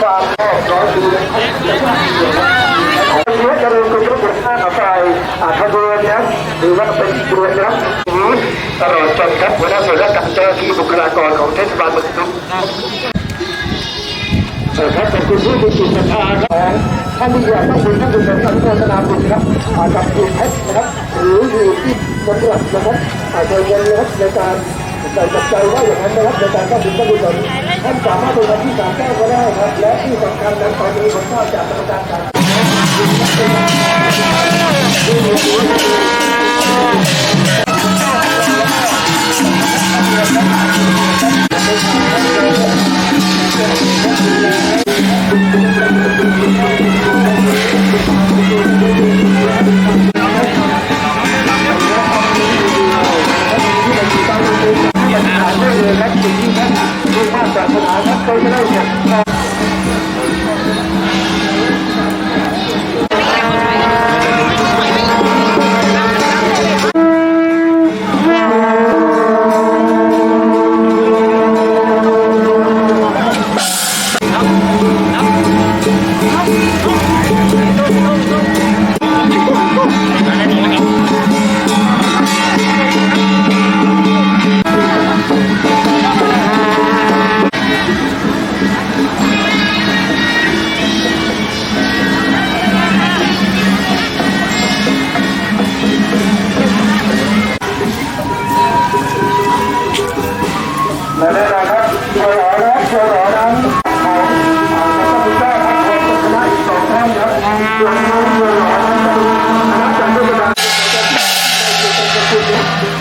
ความแรกร้อยปีเนื้อจะเริ่มเป็นรูปแบบหน้าต่อไปอาจจะเดินนะหรือว่าเป็นเรือนะตลอดจนครับหัวหน้าส่วนราชการเจ้าที่บุคลากรของเทศบาลเมืองนุ๊งครับขอบคุณผู้มีจิตศรัทธาของท่านที่อยากต้องบุญท่านบุญสมกับโฆษณาบุญครับอาจจะบุญแพ็คนะครับหรืออยู่ที่ตำรวจนะครับอาจจะเงินนะครับในการใส่ใจว่าอย่างนั้นนะครับในการต้องบุญต้องบุญสม ท่านสามารถดูที่สามแก้วก็ได้ครับ และที่สำคัญนั้นตอนนี้ผมทราบจากกรรมการการถามได้เลยครับสิ่งที่ท่านรู้ว่าศารถนาท่านก็จะได้เนี่ย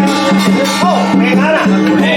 백, 백, 백, 백, 백,